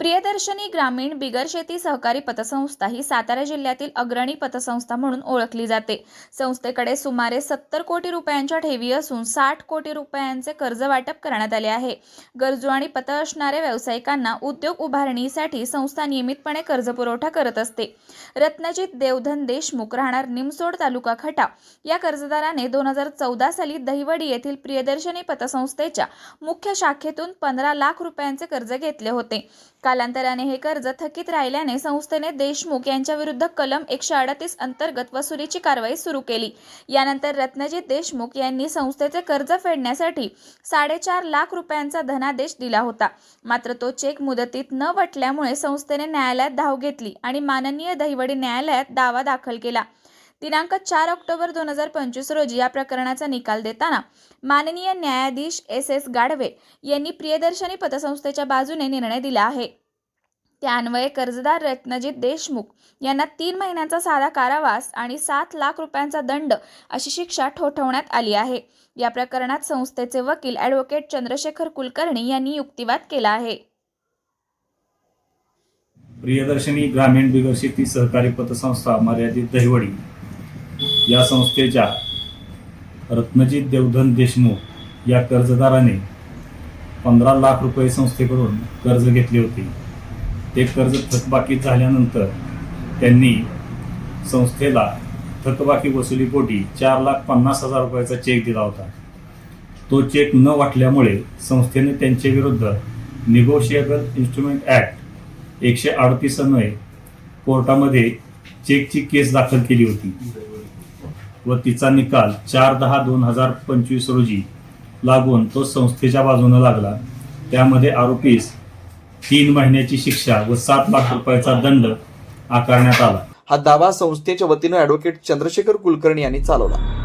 प्रियदर्शनी ग्रामीण बिगर शेती सहकारी पतसंस्था ही सातारा जिल्ह्यातील अग्रणी पतसंस्था म्हणून ओळखली जाते. संस्थेकडे सुमारे सत्तर कोटी रुपयांच्या ठेवी असून साठ कोटी रुपयांचे कर्ज वाटप करण्यात आले आहे. गरजू आणि पत असणाऱ्या व्यावसायिकांना उद्योग उभारणीसाठी संस्था नियमितपणे कर्ज पुरवठा करत असते. रत्नजित देवधन देशमुख राहणार निमसोड तालुका खटा. या कर्जदाराने दोन हजार चौदा साली दहिवडी येथील प्रियदर्शनी पतसंस्थेच्या मुख्य शाखेतून पंधरा लाख रुपयांचे कर्ज घेतले होते. कालांतराने हे कर्ज थकीत राहिल्याने संस्थेने देशमुख यांच्या विरुद्ध कलम एकशे अडतीस अंतर्गत वसुलीची कारवाई सुरू केली. यानंतर रत्नजित देशमुख यांनी संस्थेचे कर्ज फेडण्यासाठी साडेचार लाख रुपयांचा धनादेश दिला होता. मात्र तो चेक मुदतीत न वटल्यामुळे संस्थेने न्यायालयात धाव घेतली आणि माननीय दहिवडी न्यायालयात दावा दाखल केला. दिनांक चार ऑक्टोबर दोन हजार पंचवीस रोजी या प्रकरणाचा निकाल देताना माननीय न्यायाधीश एस एस गाढवे यांनी प्रियदर्शनी पतसंस्थेच्या बाजूने निर्णय दिला आहे. त्यान्वये कर्जदार रत्नजित देशमुख यांना तीन महिन्यांचा साधा कारावास आणि सात लाख रुपयांचा दंड अशी शिक्षा ठोठवण्यात आली आहे. या प्रकरणात संस्थेचे वकील ॲडव्होकेट चंद्रशेखर कुलकर्णी यांनी युक्तिवाद केला आहे. प्रियदर्शनी ग्रामीण बिगर शेती सहकारी पतसंस्था मर्यादित दहिवडी या संस्थेच्या रत्नजित देवधन देशमुख या कर्जदाराने पंधरा लाख रुपये संस्थेकडून कर्ज घेतले होते. ते कर्ज थकबाकीत झाल्यानंतर त्यांनी संस्थेला थकबाकी वसुलीपोटी चार लाख पन्नास हजार रुपयाचा चेक दिला होता. तो चेक न वाटल्यामुळे संस्थेने त्यांच्या विरुद्ध निगोशिएबल इन्स्ट्रुमेंट ॲक्ट एकशे अडतीस अन्वये कोर्टामध्ये चेकची केस दाखल केली होती. व तिचा निकाल चार दहा दोन हजार पंचवीस रोजी लागून तो संस्थेच्या बाजूने लागला. त्यामध्ये आरोपीस तीन महिन्याची शिक्षा व सात लाख रुपयाचा दंड आकारण्यात आला. हा दावा संस्थेच्या वतीनं ऍडव्होकेट चंद्रशेखर कुलकर्णी यांनी चालवला.